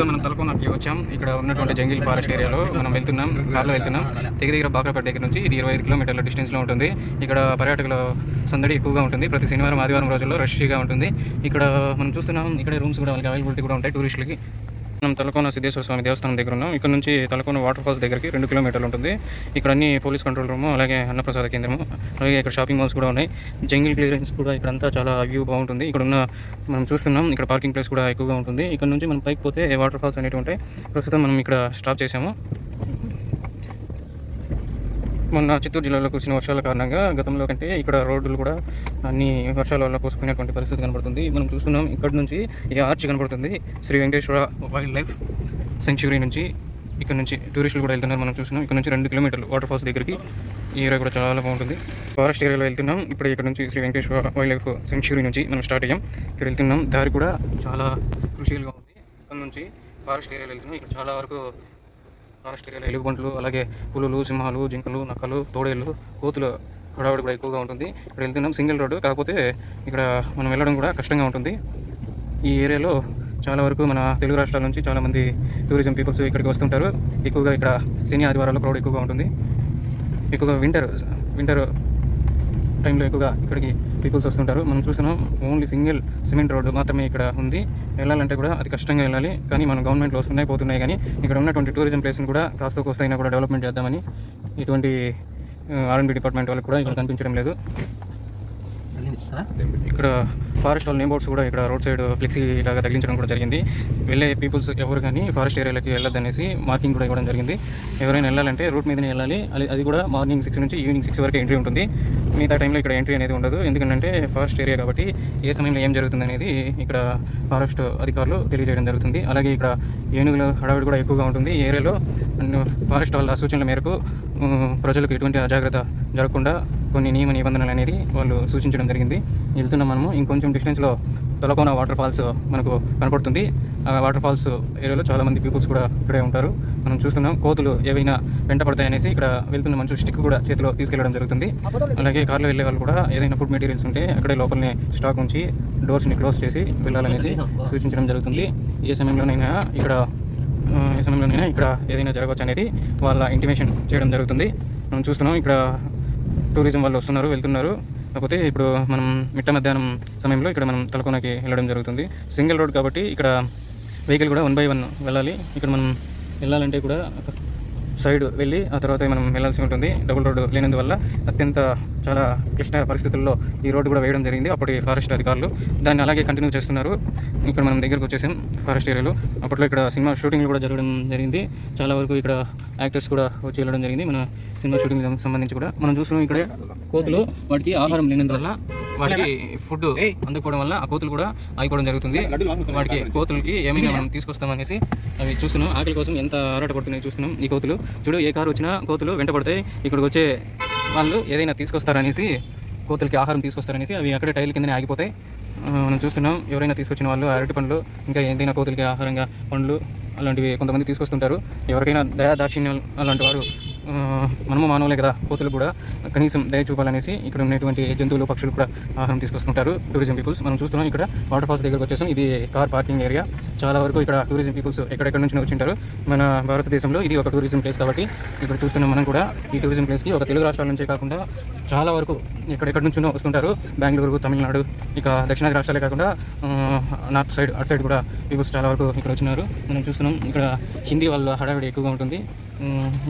ప్రస్తుతం మనం తలకోనకి వచ్చాం. ఇక్కడ ఉన్నటువంటి జంగిల్ ఫారెస్ట్ ఏరియాలో మనం వెళ్తున్నాం కార్లో వెళ్తున్నాం. దగ్గర దగ్గర బాక్రపేట దగ్గర నుంచి ఇది ఇరవై ఐదు కిలోమీటర్ల డిస్టెన్స్లో ఉంటుంది. ఇక్కడ పర్యాటకుల సందడి ఎక్కువగా ఉంటుంది. ప్రతి శనివారం ఆదివారం రోజుల్లో రష్గా ఉంటుంది. ఇక్కడ మనం చూస్తున్నాం ఇక్కడ రూమ్స్ కూడా వాళ్ళకి అవైలబిలిటీ కూడా ఉంటాయి టూరిస్టులకి. మనం తలకోన సిద్ధేశ్వర స్వామి దేవస్థానం దగ్గర ఉన్నాం. ఇక్కడ నుంచి తలకోన వాటర్ ఫాల్స్ దగ్గరికి రెండు కిలోమీటర్లు ఉంటుంది. ఇక్కడ అన్ని పోలీస్ కంట్రోల్ రూమ్ అలాగే అన్నప్రసాద కేంద్రము అలాగే ఇక్కడ షాపింగ్ మాల్స్ కూడా ఉన్నాయి. జంగిల్ క్లియరెన్స్ కూడా ఇక్కడంతా చాలా వ్యూ బాగుంటుంది. ఇక్కడ ఉన్న మనం చూస్తున్నాం ఇక్కడ పార్కింగ్ ప్లేస్ కూడా ఎక్కువగా ఉంటుంది. ఇక్కడ నుంచి మనం పైకి పోతే వాటర్ ఫాల్స్ అనేవి ఉంటాయి ప్రస్తుతం మనం ఇక్కడ స్టాప్ చేసాము మొన్న చిత్తూరు జిల్లాలో కురిసిన వర్షాల కారణంగా గతంలో కంటే ఇక్కడ రోడ్లు కూడా అన్ని వర్షాల వల్ల కోసుకునేటువంటి పరిస్థితి కనబడుతుంది. మనం చూస్తున్నాం ఇక్కడ నుంచి ఈ ఆర్చ్ కనబడుతుంది. Shri Venkateswara wildlife sanctuary నుంచి ఇక్కడ నుంచి టూరిస్టులు కూడా వెళ్తున్నారు. మనం చూస్తున్నాం ఇక్కడ నుంచి రెండు కిలోమీటర్లు వాటర్ ఫాల్స్ దగ్గరికి. ఈ ఏరియా కూడా చాలా బాగుంటుంది. ఫారెస్ట్ ఏరియాలో వెళ్తున్నాం. ఇప్పుడు ఇక్కడ నుంచి Shri Venkateswara wildlife sanctuary నుంచి మనం స్టార్ట్ అయ్యాం. ఇక్కడ వెళ్తున్నాం. దారి కూడా చాలా కృషిగా ఉంది. ఇక్కడ నుంచి ఫారెస్ట్ ఏరియాలో వెళ్తున్నాం. ఇక్కడ చాలా వరకు ఫారెస్ట్ ఏరియాలో ఎలుగుబంట్లు అలాగే పులులు సింహాలు జింకలు నక్కలు తోడేళ్ళు కోతులు హడావిడి కూడా ఎక్కువగా ఉంటుంది. ఇక్కడ వెళ్తున్నాం సింగిల్ రోడ్డు కాకపోతే ఇక్కడ మనం వెళ్ళడం కూడా కష్టంగా ఉంటుంది. ఈ ఏరియాలో చాలా వరకు మన తెలుగు రాష్ట్రాల నుంచి చాలామంది టూరిజం పీపుల్స్ ఇక్కడికి వస్తుంటారు. ఎక్కువగా ఇక్కడ శని ఆదివారాల్లో క్రౌడ్ ఎక్కువగా ఉంటుంది. ఎక్కువగా వింటర్ వింటర్ టైంలో ఎక్కువగా ఇక్కడికి పీపుల్స్ వస్తుంటారు. మనం చూస్తున్నాం ఓన్లీ సింగిల్ సిమెంట్ రోడ్డు మాత్రమే ఇక్కడ ఉంది. వెళ్ళాలంటే కూడా అతి కష్టంగా వెళ్ళాలి. కానీ మన గవర్నమెంట్లో వస్తున్నాయి పోతున్నాయి కానీ ఇక్కడ ఉన్నటువంటి టూరిజం ప్లేస్ని కూడా కాస్త కోస్తైనా కూడా డెవలప్మెంట్ చేద్దామని ఇటువంటి ఆర్ఎండ్బి డిపార్ట్మెంట్ వాళ్ళకి కూడా ఇక్కడ కనిపించడం లేదు. ఇక్కడ ఫారెస్ట్ వాళ్ళ నేమ్ బోర్డ్స్ కూడా ఇక్కడ రోడ్ సైడ్ ఫ్లెక్సీ లాగా తగిలించడం కూడా జరిగింది. వెళ్ళే పీపుల్స్ ఎవరు కానీ ఫారెస్ట్ ఏరియాలకి వెళ్ళొద్దనేసి మార్కింగ్ కూడా ఇవ్వడం జరిగింది. ఎవరైనా వెళ్ళాలంటే రూట్ మీదనే వెళ్ళాలి. అది అది కూడా మార్నింగ్ సిక్స్ నుంచి ఈవినింగ్ సిక్స్ వరకు ఎంట్రీ ఉంటుంది. మిగతా టైంలో ఇక్కడ ఎంట్రీ అనేది ఉండదు. ఎందుకంటే ఫారెస్ట్ ఏరియా కాబట్టి ఏ సమయంలో ఏం జరుగుతుంది అనేది ఇక్కడ ఫారెస్ట్ అధికారులు తెలియజేయడం జరుగుతుంది. అలాగే ఇక్కడ ఏనుగుల హడావిడి కూడా ఎక్కువగా ఉంటుంది. ఈ ఏరియాలో ఫారెస్ట్ వాళ్ళ సూచనల మేరకు ప్రజలకు ఎటువంటి అజాగ్రత్త జరగకుండా కొన్ని నియమ నిబంధనలు అనేది వాళ్ళు సూచించడం జరిగింది. వెళ్తున్నాం మనము ఇంకొంచెం డిస్టెన్స్లో తొలకోన వాటర్ ఫాల్స్ మనకు కనపడుతుంది. ఆ వాటర్ ఫాల్స్ ఏరియాలో చాలా మంది పీపుల్స్ కూడా ఇక్కడే ఉంటారు. మనం చూస్తున్నాం కోతులు ఏవైనా వెంట పడతాయనేసి ఇక్కడ వెళ్తున్న మంచి స్టిక్ కూడా చేతిలో తీసుకెళ్ళడం జరుగుతుంది. అలాగే కార్లో వెళ్ళే వాళ్ళు కూడా ఏదైనా ఫుడ్ మెటీరియల్స్ ఉంటే అక్కడే లోపలనే స్టాక్ ఉంచి డోర్స్ని క్లోజ్ చేసి వెళ్ళాలనేసి సూచించడం జరుగుతుంది. ఏ సమయంలోనైనా ఇక్కడ ఏ సమయంలోనైనా ఇక్కడ ఏదైనా జరగవచ్చు అనేది వాళ్ళ ఇంటిమేషన్ చేయడం జరుగుతుంది. మనం చూస్తున్నాం ఇక్కడ టూరిజం వాళ్ళు వస్తున్నారు వెళ్తున్నారు. కాకపోతే ఇప్పుడు మనం మిట్ట మధ్యాహ్నం సమయంలో ఇక్కడ మనం తలకోనకి వెళ్ళడం జరుగుతుంది. సింగిల్ రోడ్ కాబట్టి ఇక్కడ వెహికల్ కూడా వన్ బై వన్ వెళ్ళాలి. ఇక్కడ మనం వెళ్ళాలంటే కూడా సైడ్ వెళ్ళి ఆ తర్వాత మనం వెళ్ళాల్సి ఉంటుంది. డబుల్ రోడ్డు లేనందువల్ల అత్యంత చాలా క్లిష్ట పరిస్థితుల్లో ఈ రోడ్డు కూడా వేయడం జరిగింది. అప్పటి ఫారెస్ట్ అధికారులు దాన్ని అలాగే కంటిన్యూ చేస్తున్నారు. ఇక్కడ మనం దగ్గరకు వచ్చేసాం ఫారెస్ట్ ఏరియాలో. అప్పట్లో ఇక్కడ సినిమా షూటింగ్లు కూడా జరగడం జరిగింది. చాలా వరకు ఇక్కడ యాక్టర్స్ కూడా వచ్చి వెళ్ళడం జరిగింది. మన సినిమా షూటింగ్ సంబంధించి కూడా. మనం చూస్తున్నాం ఇక్కడ కోతులు వాటికి ఆహారం లేనందువల్ల వాటికి ఫుడ్ అందకపోవడం వల్ల ఆ కోతులు కూడా ఆగిపోవడం జరుగుతుంది. వాటికి కోతులకి ఏమైనా మనం తీసుకొస్తామనేసి అవి చూస్తున్నాం. ఆకలి కోసం ఎంత ఆరాటపడుతున్నాయి చూస్తున్నాం ఈ కోతులు. చూడు ఏ కారు వచ్చినా కోతులు వెంట పడతాయి. ఇక్కడికి వచ్చే వాళ్ళు ఏదైనా తీసుకొస్తారనేసి కోతులకి ఆహారం తీసుకొస్తారనేసి అవి అక్కడే టైర్ల కిందనే ఆగిపోతాయి. మనం చూస్తున్నాం ఎవరైనా తీసుకొచ్చిన వాళ్ళు అరటి పండ్లు ఇంకా ఏదైనా కోతులకి ఆహారంగా పండ్లు అలాంటివి కొంతమంది తీసుకొస్తుంటారు. ఎవరికైనా దయా దాక్షిణ్యం అలాంటి వారు మనము మానవులే కదా కోతులు కూడా. కనీసం దయ చూపాలనేసి ఇక్కడ ఉన్నటువంటి జంతువులు పక్షులు కూడా ఆహారం తీసుకొస్తుంటారు టూరిజం పీపుల్స్ మనం చూస్తున్నాం ఇక్కడ వాటర్ ఫాల్స్ దగ్గరకు వచ్చేసాం. ఇది కార్ పార్కింగ్ ఏరియా చాలా వరకు ఇక్కడ టూరిజం పీపుల్స్ ఎక్కడెక్కడ నుంచి వచ్చింటారు? మన భారతదేశంలో ఇది ఒక టూరిజం ప్లేస్ కాబట్టి ఇక్కడ చూస్తున్నాం మనం కూడా ఈ టూరిజం ప్లేస్కి ఒక తెలుగు రాష్ట్రాల నుంచే కాకుండా చాలా వరకు ఎక్కడెక్కడి నుంచో వస్తుంటారు. బెంగళూరు తమిళనాడు ఇక దక్షిణాది రాష్ట్రాలే కాకుండా నార్త్ సైడ్ అటు సైడ్ కూడా పీపుల్స్ చాలా వరకు ఇక్కడ వచ్చినారు. మనం చూస్తున్నాం ఇక్కడ హిందీ వాళ్ళ హడావిడి ఎక్కువగా ఉంటుంది.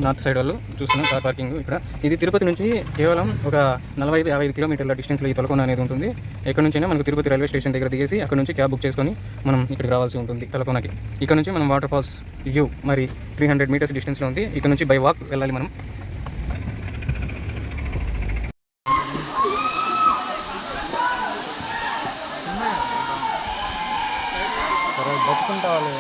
నార్త్ సైడ్ వాళ్ళు చూస్తున్నాం కార్ పార్కింగ్ ఇక్కడ. ఇది తిరుపతి నుంచి కేవలం ఒక నలభై ఐదు యాభై ఐదు కిలోమీటర్ల డిస్టెన్స్లో ఈ తలకొండ అనేది ఉంటుంది. ఎక్కడ నుంచైనా మనకు తిరుపతి రైల్వే స్టేషన్ దగ్గర దిగేసి అక్కడ నుంచి క్యాబ్ బుక్ చేసుకొని మనం ఇక్కడికి రావాల్సి ఉంటుంది తలకొండకి ఇక్కడ నుంచి మనం వాటర్ ఫాల్స్ వ్యూ మరి త్రీ హండ్రెడ్ మీటర్స్ డిస్టెన్స్లో ఉంది. ఇక్కడ నుంచి బై వాక్ వెళ్ళాలి మనం. బతుకుంటా వాళ్ళు